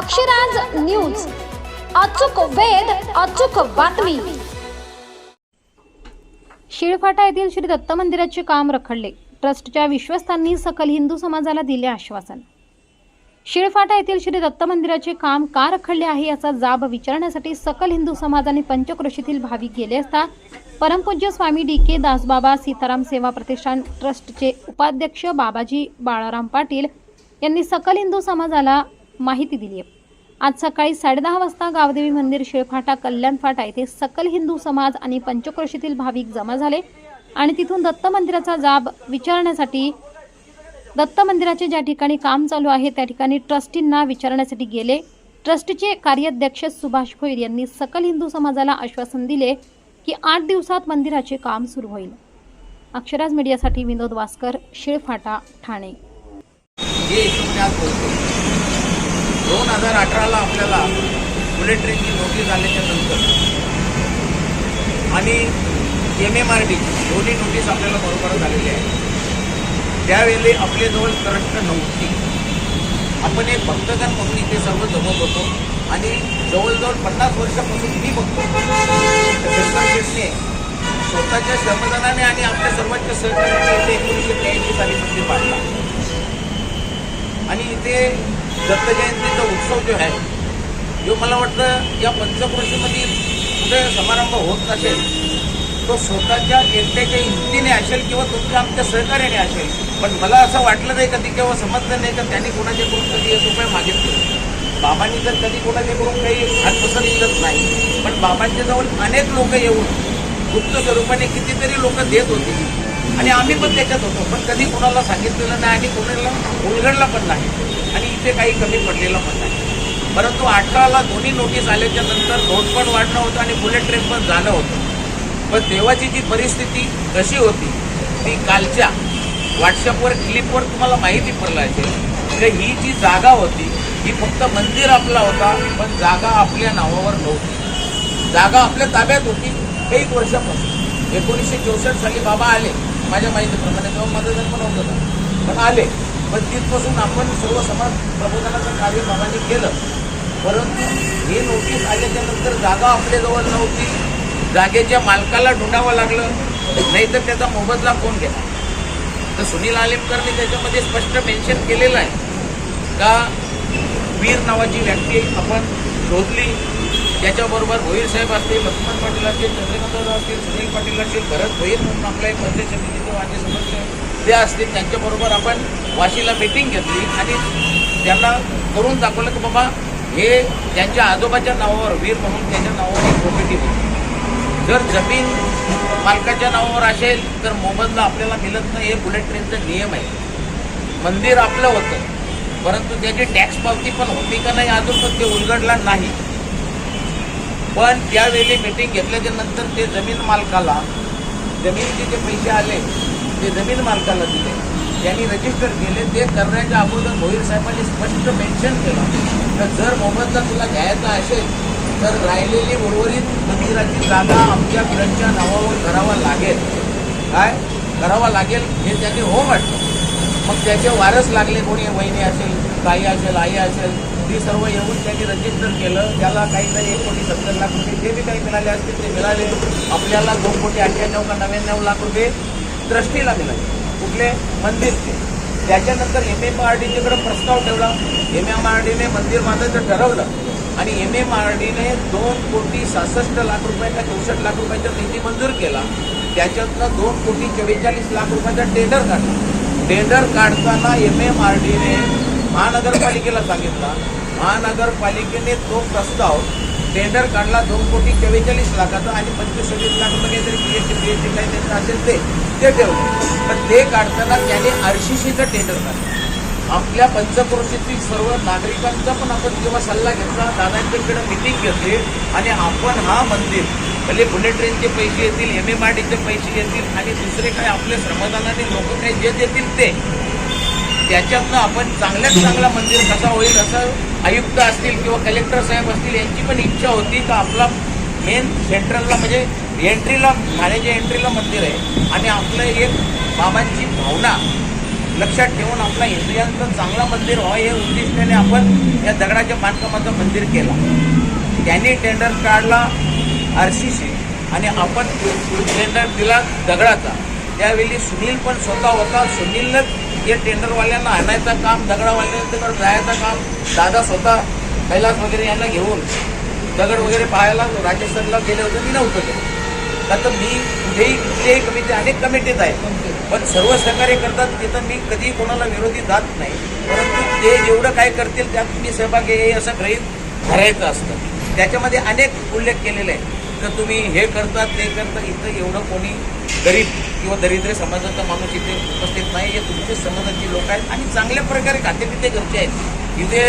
Akshraj news. अचूक वेद अचूक बातमी. शिळफाटा येथील श्री दत्त मंदिराचे काम रखडले. ट्रस्टच्या विश्वस्तांनी सकल हिंदू समाजाला दिले आश्वासन. शिळफाटा येथील श्री दत्त मंदिराचे काम का रखडले आहे याचा जाब विचारण्यासाठी सकल हिंदू समाज आणि पंचक्रोशीतील भाविक गेले असता परमपूज्य स्वामी डी के दासबाबा सीताराम सेवा प्रतिष्ठान ट्रस्टचे उपाध्यक्ष बाबाजी बाळाराम पाटील यांनी सकल हिंदू समाजाला माहिती दिली आहे. आज सकाळी साडेदहा वाजता गावदेवी मंदिर शिळफाटा कल्याण फाटा येथे सकल हिंदू समाज आणि पंचक्रोशीतील भाविक जमा झाले आणि तिथून दत्त मंदिराचा जाब विचारण्यासाठी दत्त मंदिराचे ज्या ठिकाणी काम चालू आहे त्या ठिकाणी ट्रस्टींना विचारण्यासाठी गेले. ट्रस्टीचे कार्याध्यक्ष सुभाष भोईर यांनी सकल हिंदू समाजाला आश्वासन दिले की आठ दिवसात मंदिराचे काम सुरू होईल. अक्षराज मीडियासाठी विनोद वास्कर शिळफाटा ठाणे हे हिशोबाने आज बोलतो दोन हजार अठराला आपल्याला बुलेट ट्रेनची नोकरी झाल्याच्यानंतर आणि एम एम आर डी दोन्ही नोटीस आपल्याला बरोबर झालेली आहे त्यावेळी आपल्याजवळ करंट नव्हती. आपण एक भक्तगण म्हणून इथे सर्व जमत होतो आणि जवळजवळ पन्नास वर्षापासून मी बघतो. शेटने स्वतःच्या श्रमदानाने आणि आपल्या सर्वांच्या सहकार्याने इथे एकोणीसशे त्र्याऐंशी साली मंदिर पाडला आणि इथे दत्तजयंतीचा उत्सव जो आहे जो मला वाटतं या पंचक्रोशीमध्ये कुठे समारंभ होत नसेल तो स्वतःच्या एकट्याच्या युक्तीने असेल किंवा तुमच्या आमच्या सहकार्याने असेल. पण मला असं वाटलं नाही कधी किंवा समजलं नाही का त्यांनी कोणाच्याकडून कधी एक रुपये मागितले. बाबांनी तर कधी कोणाच्याकडून काही हातपसर दिलंच नाही. पण बाबांच्या जवळ अनेक लोक येऊन गुप्त स्वरूपाने कितीतरी लोक देत होते. आणि आम्ही पण त्याच्यात होतो. पण कधी कोणाला सांगितलेलं नाही आणि कोणाला उलगडला पण नाही. आणि इथे काही कमी पडलेलं पण नाही. परंतु अठराला दोन्ही नोटीस आल्याच्यानंतर नोट पण वाढणं होतं आणि बुलेट ट्रेन पण जाणं होतं. पण तेव्हाची जी परिस्थिती कशी होती ती कालच्या व्हॉट्सअपवर क्लिपवर तुम्हाला माहिती पडलं असेल. की ही जी जागा होती ही फक्त मंदिर आपला होता पण जागा आपल्या नावावर नव्हती. जागा आपल्या ताब्यात होती एक वर्षापासून. एकोणीसशे चौसष्ट साली बाबा आले. माझ्या माहितीप्रमाणे तेव्हा माझं जन्म नव्हतं पण आले. पण तिथपासून आपण सर्व समाज प्रबोधनाचं कार्य बाबांनी केलं. परंतु हे नोटीस आल्याच्यानंतर जागा आपल्याजवळ नव्हती. जागेच्या मालकाला ढुंढावं लागलं. नाहीतर त्याचा मोबदला कोण घेणार? तर सुनील आलेमकरने त्याच्यामध्ये स्पष्ट मेन्शन केलेलं आहे. का वीर नावाची व्यक्ती आपण शोधली त्याच्याबरोबर भोईर साहेब असतील लक्ष्मण पाटील असतील चंद्रकांतराव असतील सुनील पाटील असतील भरत भोईर म्हणून आपला एक पंचायत समितीचे माझे सदस्य जे असतील त्यांच्याबरोबर आपण वाशीला मीटिंग घेतली आणि त्यांना करून दाखवलं की बाबा हे त्यांच्या आजोबाच्या नावावर वीर म्हणून त्यांच्या नावावर एक प्रॉपर्टी होती. जर जमीन मालकाच्या नावावर असेल तर मोबदला आपल्याला मिळत नाही हे बुलेट ट्रेनचा नियम आहे. मंदिर आपलं होतं परंतु त्याची टॅक्स पावती पण होती का नाही अजून पण ते उलगडला नाही. पण त्यावेळी मीटिंग घेतल्याच्या नंतर ते जमीन मालकाला जमिनीचे जे पैसे आले ते जमीन मालकाला दिले त्यांनी रजिस्टर केले ते करण्याच्या अगोदर भोईर साहेबांनी स्पष्ट मेन्शन केलं. तर जर मोबदला तुला घ्यायचा असेल तर राहिलेली उर्वरित मंदिराची जागा आमच्या घरांच्या नावावर करावा लागेल. काय? करावा लागेल हे त्याने हो म्हटलं. मग त्याचे वारस लागले कोणी वहिनी असेल ताई असेल आई असेल ती सर्व येऊन त्यांनी रजिस्टर केलं. त्याला काहीतरी एक कोटी सत्तर लाख रुपये जे बी काही मिळाले असतील ते मिळाले. आपल्याला दोन कोटी अठ्ठ्याण्णव का नव्याण्णव लाख रुपये ट्रस्टीला दिलं कुठले? मंदिरचे. त्याच्यानंतर एम एम आर डीच्याकडे प्रस्ताव ठेवला. एम एम आर डीने मंदिर बांधायचं ठरवलं. आणि एम एम आर डीने दोन कोटी सहासष्ट लाख रुपयाचा चौसष्ट लाख रुपयाचा निधी मंजूर केला. त्याच्यातनं दोन कोटी चव्वेचाळीस लाख रुपयाचा टेंडर काढला. टेंडर काढताना एम एम आर डीने महानगरपालिकेला सांगितला महानगरपालिकेने तो प्रस्ताव टेंडर काढला दोन कोटी चव्वेचाळीस लाखाचा आणि पंचवीस सव्वीस लाख काहीतरी पी एच पी एच काही त्यांचं असेल ते ते ठेवलं. पण ते काढताना त्याने आर सी सीचं टेंडर काढलं. आपल्या पंचक्रोशीतील सर्व नागरिकांचा पण आपण जेव्हा सल्ला घेतला दादांच्याकडे मिटिंग घेतली आणि आपण हा मंदिर भले बुलेट ट्रेनचे पैसे येतील एम एम आर डीचे पैसे येतील आणि दुसरे काय आपल्या श्रमदानाने लोक काही जे देतील ते त्याच्यातनं आपण चांगल्यात चांगला मंदिर कसा होईल असं आयुक्त असतील किंवा कलेक्टर साहेब असतील यांची पण इच्छा होती का आपला मेन सेंट्रलला म्हणजे एंट्रीला ठाण्याच्या एंट्रीला मंदिर आहे. आणि आपलं एक बाबांची भावना लक्षात ठेवून आपला हिंदुयांचं चांगलं मंदिर व्हावं हे उद्दिष्टाने आपण या दगडाच्या बांधकामाचं मंदिर केलं. त्यांनी टेंडर काढला आर सी सी आणि आपण टेंडर दिला दगडाचा. त्यावेळी सुनील पण स्वतः होता. सुनीलनंच या टेंडरवाल्यांना आणायचं काम दगडावाल्यांकडे जायचं काम दादा स्वतः कैलास वगैरे यांना घेऊन दगड वगैरे पाहायला राजस्थानला गेले होते मी नव्हतं ते आता तर मी कुठेही कुठल्याही कमिटी अनेक कमिटीत आहे पण सर्व सहकार्य करतात तिथं मी कधीही कोणाला विरोधी जात नाही. परंतु ते जेवढं काय करतील त्यात मी सहभागी आहे असं गृहीत धरायचं असतं. त्याच्यामध्ये अनेक उल्लेख केलेले आहे तर तुम्ही हे करता ते करतात इथं एवढं कोणी गरीब किंवा दरिद्र समाजाचा माणूस इथे उपस्थित नाही. हे तुमचे समाजाचे लोक आहेत आणि चांगल्या प्रकारे खातेपिते तिथे घरचे आहेत. इथे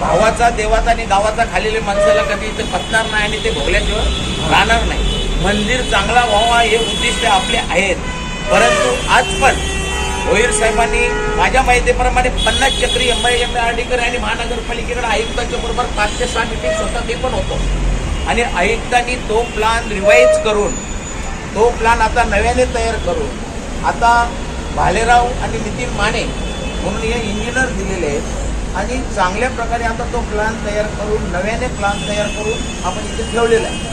भावाचा देवाचा आणि गावाचा खालेल्या माणसाला कधी इथे पतणार नाही आणि ते भोगल्याशिवाय राहणार नाही. मंदिर चांगला व्हावा हे उद्दिष्ट आपले आहेत. परंतु आज पण भोईर साहेबांनी माझ्या माहितीप्रमाणे पन्नास चक्री एम आय एम आर डीकर आणि महानगरपालिकेकडे आयुक्ताच्या बरोबर पाच ते सहा मिटिंग स्वतः ते पण होतो. आणि आयुक्तांनी तो प्लान रिवाईज करून तो प्लान आता नव्याने तयार करून आता भालेराव आणि नितीन माने म्हणून हे इंजिनियर दिलेले आहेत आणि चांगल्या प्रकारे आता तो प्लान तयार करून नव्याने प्लान तयार करून आपण इथे ठेवलेला आहे.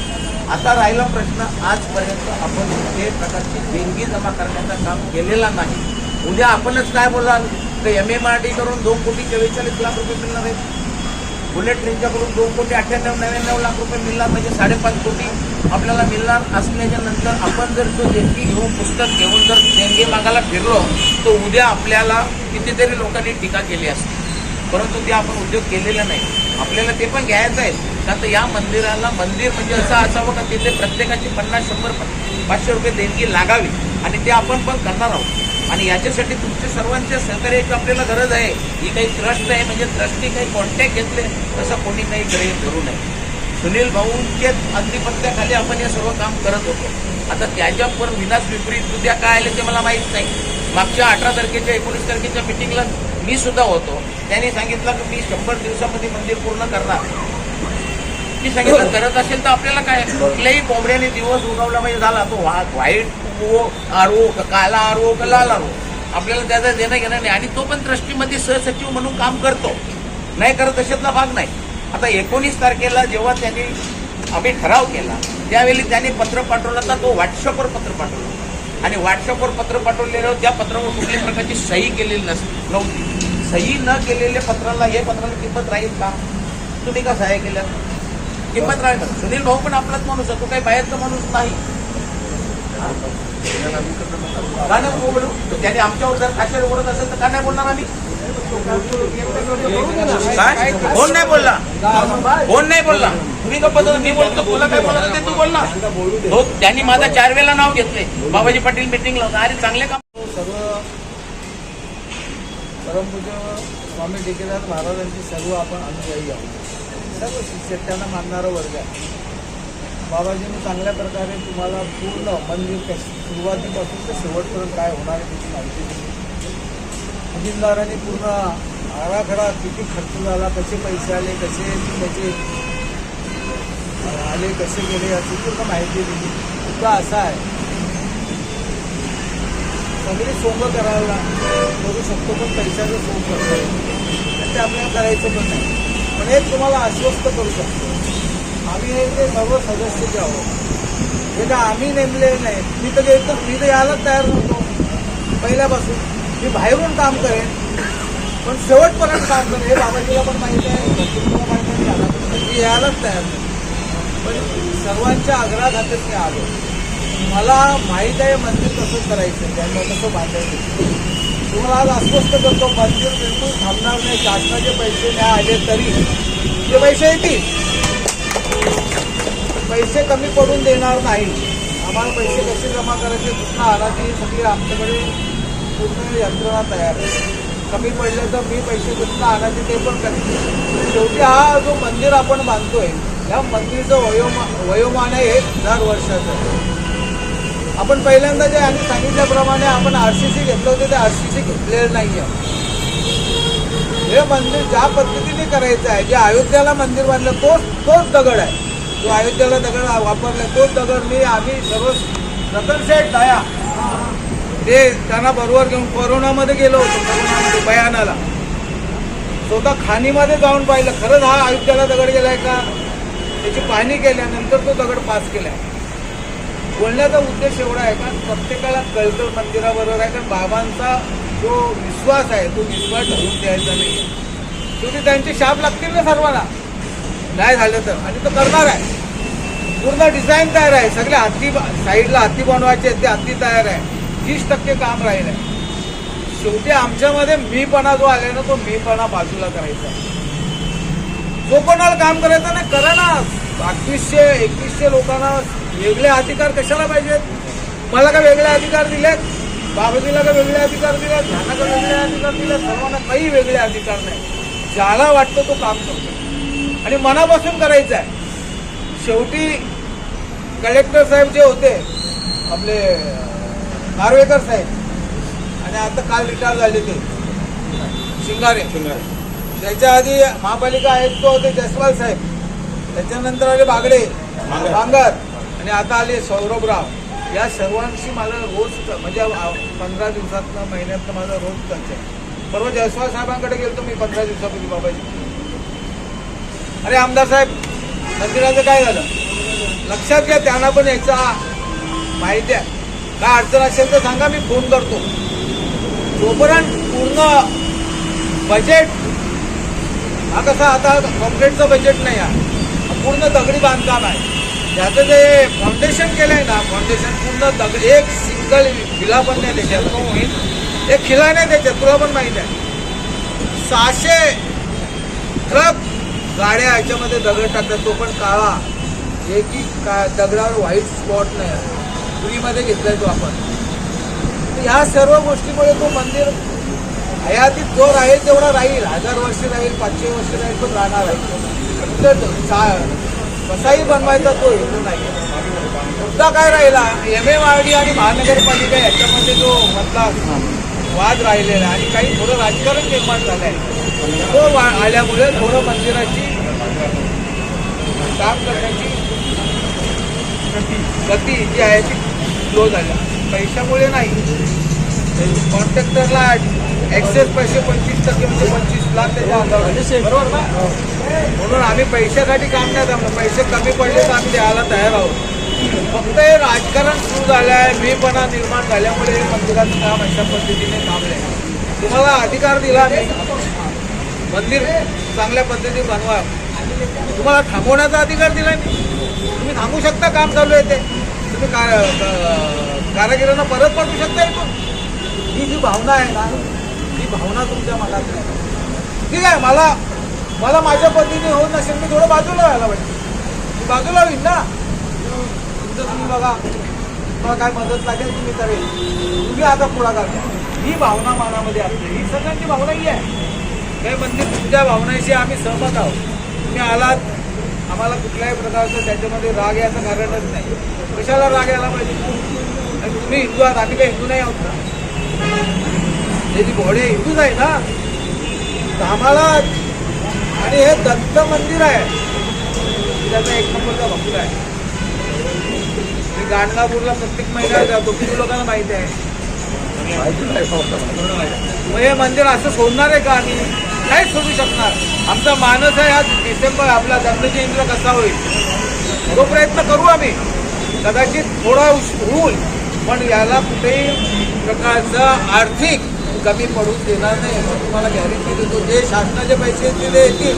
आता राहिला प्रश्न आजपर्यंत आपण कुठल्याही प्रकारची देणगी जमा करण्याचं काम केलेला नाही. उद्या आपणच काय बोलाल? तर एम एम आर डी करून दोन कोटी चव्वेचाळीस लाख रुपये मिळणार आहेत. बुलेट ट्रेनच्याकडून दोन कोटी अठ्ठ्याण्णव नव्याण्णव लाख रुपये मिळणार म्हणजे साडेपाच कोटी आपल्याला मिळणार असल्याच्या नंतर आपण जर तो देणगी घेऊन पुस्तक घेऊन जर देणगी मागायला फिरलो तर उद्या आपल्याला कितीतरी लोकांनी टीका केली असते. परंतु ते आपण उद्योग केलेला नाही. आपल्याला ते पण घ्यायचं आहे. का तर या मंदिराला मंदिर म्हणजे असं असावं का तिथे प्रत्येकाची पन्नास शंभर पाचशे रुपये देणगी लागावी आणि ते आपण पण करणार आहोत. आणि याच्यासाठी तुमच्या सर्वांच्या सहकार्याची आपल्याला गरज आहे. ही काही ट्रस्ट आहे म्हणजे ट्रस्टनी काही कॉन्टॅक्ट घेतले तसं कोणी काही गृहीत धरू नये. सुनील भाऊंच्या अधिपत्याखाली आपण हे सर्व काम करत होतो. आता त्याच्यावर विनाश विपरीत उद्या काय आले ते मला माहीत नाही. मागच्या अठरा तारखेच्या एकोणीस तारखेच्या मिटिंगला मी सुद्धा होतो. त्यांनी सांगितलं की मी शंभर दिवसामध्ये मंदिर पूर्ण करणार. मी सांगितलं करत असेल तर आपल्याला काय? कुठल्याही कोंबड्याने दिवस उगवला म्हणजे झाला तो वाईट ओ आरो का काला आरो का लाल आरो आपल्याला त्याचा देणं घेणं नाही. आणि तो पण ट्रस्टीमध्ये सहसचिव म्हणून काम करतो. नाही करत अशातला भाग नाही. आता एकोणीस तारखेला जेव्हा त्यांनी आम्ही ठराव केला त्यावेळी त्यांनी पत्र पाठवलं तर तो व्हॉट्सअपवर पत्र पाठवलं. आणि व्हॉट्सअपवर पत्र पाठवलेलं त्या पत्रावर कुठल्याही प्रकारची सही केलेली नस नव्हती. सही न केलेल्या पत्राला हे पत्राला किंमत राहील का? तुम्ही का सहाय्य केलं किंमत राहील सुनील भाऊ पण आपलाच माणूस आहे. तो काही बाहेरचा माणूस नाही. का नाही बोलू त्याने आमच्यावर जर खाशावर बोलत असेल तर का नाही बोलणार आम्ही? काय? कोण नाही बोलला? कोण नाही बोलला? तुम्ही मी बोलतो. तुला काय बोलत ते तू बोल ना हो त्यांनी माझा चार वेळेला नाव घेतले बाबाजी पाटील मिटिंगला अरे चांगले काम. सर्व परमपूज्य स्वामी टेकेदार महाराजांची सर्व आपण अनुयायी आहोत. सर्व शिष्यत्यांना मानणारा वर्ग आहे. बाबाजींनी चांगल्या प्रकारे तुम्हाला पूर्ण मंदिर कशी सुरुवातीपासून ते शेवटपर्यंत काय होणार आहे त्याची माहिती दिली. खजिनदारांनी पूर्ण आराखडा किती खर्च झाला कसे पैसे आले कसे त्याचे आले कसे गेले याची पूर्ण माहिती दिली. मुद्दा असा आहे सगळे सोंग करायला करू शकतो पण पैशाचं सोंग करतो ते आपल्याला करायचं पण नाही. पण हे तुम्हाला आश्वस्त करू शकतो. आम्ही ते सर्व सदस्य जे आहोत. हे तर आम्ही नेमले नाही. मी तर गेलो मी तर यायलाच तयार नव्हतो. पहिल्यापासून. मी बाहेरून काम करेन पण शेवटपर्यंत काम करेन. हे बाबाजीला पण माहिती आहे तुम्हाला माहिती आहे. मी यायलाच तयार नाही. पण सर्वांच्या आग्रहाखातच मी आलो. मला माहीत आहे मंदिर कसं करायचं त्यांना कसं बांधायचं. तुम्हाला आज अस्वस्थ करतो मंदिर बिलकुल थांबणार नाही. शासनाचे पैसे नाही आले तरी. ते पैसे येतील. पैसे कमी पडून देणार नाही. आम्हाला पैसे कसे जमा करायचे? कुठला आला की सगळी आमच्याकडे पूर्ण यंत्रणा तयार आहे. कमी पडले तर मी पैसे कुठला आणायचे ते पण करेन शेवटी हा जो मंदिर आपण बांधतोय या मंदिरचं वयोमा वयोमान आहे एक हजार वर्षाचं आपण पहिल्यांदा जे आणि सांगितल्याप्रमाणे आपण आर सी सी घेतलं होतं ते आर सी सी घेतलेलं नाही आहे हे मंदिर ज्या पद्धतीने करायचं आहे? जे अयोध्याला मंदिर बांधलं तोच तोच दगड आहे. जो अयोध्याला दगड वापरला तोच दगड मी आम्ही सर्व रतन शेठ दया. ते त्यांना बरोबर घेऊन कोरोनामध्ये गेलो होतो कोरोनामध्ये बयानाला. स्वतः खाणीमध्ये जाऊन पाहिलं. खरंच हा अयोध्याला दगड गेलाय का? त्याची पाहणी केल्यानंतर तो दगड पास केलाय. बोलण्याचा उद्देश एवढा आहे कारण प्रत्येकाला कळतं मंदिराबरोबर आहे कारण बाबांचा जो विश्वास आहे तो विश्वास धरून द्यायचा नाही शेवटी त्यांचे शाप लागतील ना सर्वांना? नाही झालं तर. आणि तो करणार आहे. पूर्ण डिझाईन तयार आहे. सगळे हत्ती साईडला हत्ती बनवायचे ते हत्ती तयार आहे. तीस टक्के काम राहील आहे. शेवटी आमच्यामध्ये मीपणा जो आलाय ना तो मीपणा बाजूला करायचा आहे. जो कोणाला काम करायचं नाही करा ना. बाकीसशे एकवीसशे लोकांना वेगळे अधिकार कशाला पाहिजेत? मला का वेगळे अधिकार दिलेत? बाबाजीला का वेगळे अधिकार दिलेत? ह्यांना का वेगळे अधिकार दिलेत? सर्वांना काही वेगळे अधिकार नाही. ज्याला वाटतं तो काम करतो. आणि मनापासून करायचं आहे. शेवटी कलेक्टर साहेब जे होते आपले नार्वेकर साहेब आणि आता काल रिटायर झाले ते शिंगारे. त्याच्या आधी महापालिका आयुक्त होते जयस्वाल साहेब त्याच्यानंतर आले बागडे बांगर. बांगर आणि आता आले सौरभराव. या सर्वांशी मला रोज म्हणजे पंधरा दिवसातनं महिन्यातनं माझा रोज टच आहे. परवा जयस्वाल साहेबांकडे गेलो मी पंधरा दिवसापूर्वी बाबाजी. अरे आमदार साहेब मंदिराचं काय झालं? लक्षात घ्या त्यांना पण याचा माहिती आहे. काय अडचण असेल तर सांगा मी फोन करतो. जोपर्यंत पूर्ण बजेट हा कसा आता कॉन्क्रीटचं बजेट नाही आहे. पूर्ण दगडी बांधकाम आहे. त्याचं जे फाउंडेशन केलं आहे ना फाउंडेशन पूर्ण दगड एक सिंगल विला पण नाही त्याच्यात. ते खिला नाही त्याच्यात तुला पण माहिती आहे. सहाशे ट्रक गाड्या ह्याच्यामध्ये दगड टाकतात तो पण काळा. जे की का दगडावर व्हाईट स्पॉट नाही. फ्रीमध्ये घेतलाय तो आपण. तर ह्या सर्व गोष्टीमुळे तो मंदिर हयातीत जो राहील तेवढा राहील. हजार वर्ष राहील पाचशे वर्ष राहील पण राहणार आहे. कसाही बनवायचा तो हेतू नाही. मुद्दा काय राहिला? एम एम आर डी आणि महानगरपालिका याच्यामध्ये जो असणार वाद राहिलेला आहे. आणि काही थोडं राजकारण निर्माण झालं आहे तो वा- आल्यामुळे थोडं मंदिराची काम करण्याची गती जी आहे ती स्लो झाली. पैशामुळे नाही. कॉन्ट्रॅक्टरला ऍक्सेस पैसे पंचवीस टक्के म्हणजे पंचवीस लाख त्याच्या आहे. बरोबर ना? म्हणून आम्ही पैशासाठी काम नाही थांबलो. पैसे कमी पडले तर आम्ही द्यायला तयार आहोत. फक्त हे राजकारण सुरू झालं आहे मीपणा निर्माण झाल्यामुळे मंदिराचं काम अशा पद्धतीने थांबलंय. तुम्हाला अधिकार दिला मी. मंदिर चांगल्या पद्धतीने बनवा. तुम्हाला थांबवण्याचा अधिकार दिला मी. तुम्ही थांबू शकता काम चालू आहे ते. तुम्ही कार- कारागिरांना परत पाठवू शकता इथून. ही जी भावना आहे ना ही भावना तुमच्या मनात नाही ठीक आहे मला मला माझ्या पद्धतीने होत नसेल मी थोडं बाजूला व्हायला पाहिजे. बाजूला होईल ना. तुमचं तुम्ही बघा. तुम्हाला काय मदत लागेल तुम्ही करेल. तुम्ही आता पुढाकार. ही भावना मनामध्ये असते. ही सगळ्यांची भावना ही आहे. हे म्हणजे मंदिर तुमच्या भावनेशी आम्ही सहमत आहोत. तुम्ही आलात आम्हाला कुठल्याही प्रकारचं त्याच्यामध्ये राग याचं कारणच नाही. कशाला राग यायला पाहिजे? आणि तुम्ही हिंदू आहात आम्ही काही हिंदू नाही आहोत ना? त्याची घोडे हिंदूच आहे ना तर आम्हाला आणि हे दत्त मंदिर आहे. त्याचा एक नंबरचा भक्त आहे. गाणगापूरला प्रत्येक महिन्याला जातो किती लोकांना माहिती आहे. मग हे मंदिर असं सोडणार आहे का आम्ही? काहीच सोडू शकणार. आमचा मानस आहे आज डिसेंबर आपला दत्तजयंतीला कसा होईल? तो प्रयत्न करू आम्ही. कदाचित थोडा होईल पण याला कुठेही प्रकारचं आर्थिक कमी पडून देणार नाही. तुम्हाला गॅरंटी देतो जे शासनाचे पैसे ते येतील.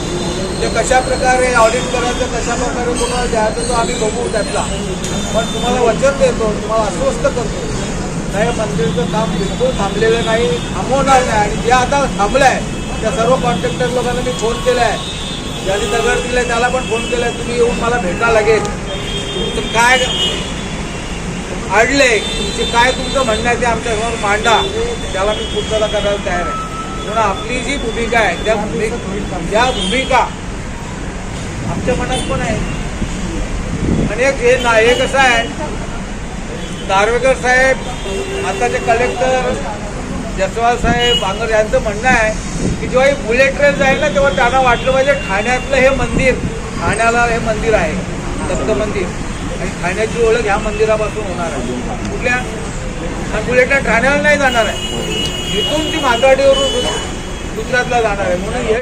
ते कशा प्रकारे ऑडिट करायचं कशा प्रकारे तुम्हाला द्यायचं तो आम्ही बघू त्यातला. पण तुम्हाला वचन देतो तुम्हाला आश्वस्त करतो. नाही मंदिरचं काम बिलकुल थांबलेलं नाही थांबवणार नाही. आणि जे आता थांबलं आहे त्या सर्व कॉन्ट्रॅक्टर लोकांना मी फोन केला आहे ज्यांनी दगड दिलाय त्याला पण फोन केलाय तुम्ही येऊन मला भेटा लागेल तुमचं काय अडले तुमचे काय तुमचं म्हणणं आहे ते आमच्यासमोर मांडा. त्याला मी पूर्तता करायला तयार आहे. म्हणून आपली जी भूमिका आहे त्या भूमिका त्या भूमिका आमच्या मनात पण आहे. आणि एक हे ना हे कसं आहे? दारवेकर साहेब आताचे कलेक्टर जसवाल साहेब बांगर यांचं म्हणणं आहे की जेव्हा ही बुलेट ट्रेन जाईल ना तेव्हा त्यांना वाटलं पाहिजे ठाण्यातलं हे मंदिर ठाण्याला हे मंदिर आहे दत्त मंदिर. आणि ठाण्याची ओळख ह्या मंदिरापासून होणार आहे. कुठल्या? आणि बुलेटला ठाण्याला नाही जाणार आहे. इथून ती मालगाडीवरून गुजरातला जाणार आहे. म्हणून हे